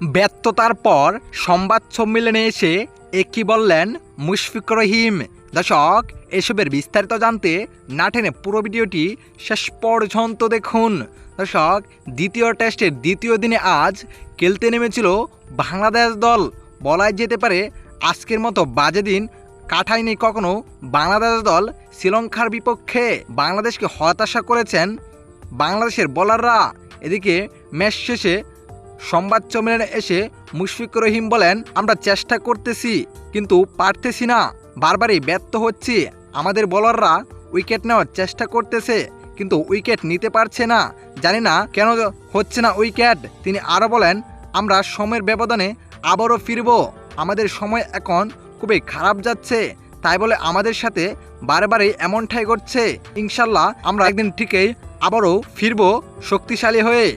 ব্যর্থতার পর সংবাদ সম্মেলনে এসে একই বললেন মুশফিক রহিম। দর্শক, এসবের বিস্তারিত জানতে না টেনে পুরো ভিডিওটি শেষ পর্যন্ত দেখুন। দর্শক, দ্বিতীয় টেস্টের দ্বিতীয় দিনে আজ খেলতে নেমেছিল বাংলাদেশ দল। বলাই যেতে পারে আজকের মতো বাজে দিন কাটায়নি কখনো বাংলাদেশ দল। শ্রীলঙ্কার বিপক্ষে বাংলাদেশকে হতাশা করেছেন বাংলাদেশের বোলাররা এদিকে ম্যাচ শেষে সংবাদ সম্মেলনে এসে মুশফিকুর রহিম বলেন, আমরা চেষ্টা করতেছি, কিন্তু পারতেছি না। বারবারই ব্যর্থ হচ্ছি। আমাদের বোলাররা উইকেট নেওয়ার চেষ্টা করতেছে, কিন্তু উইকেট নিতে পারছে না। জানি না কেন হচ্ছে না উইকেট তিনি আরও বলেন, আমরা সময়ের ব্যবধানে আবারও ফিরব। আমাদের সময় এখন খুবই খারাপ যাচ্ছে। তাই বলে আমাদের সাথে বারে বারে এমনটাই ঘটছে। ইনশাল্লাহ আমরা একদিন ঠিকই আবারও ফিরব শক্তিশালী হয়ে।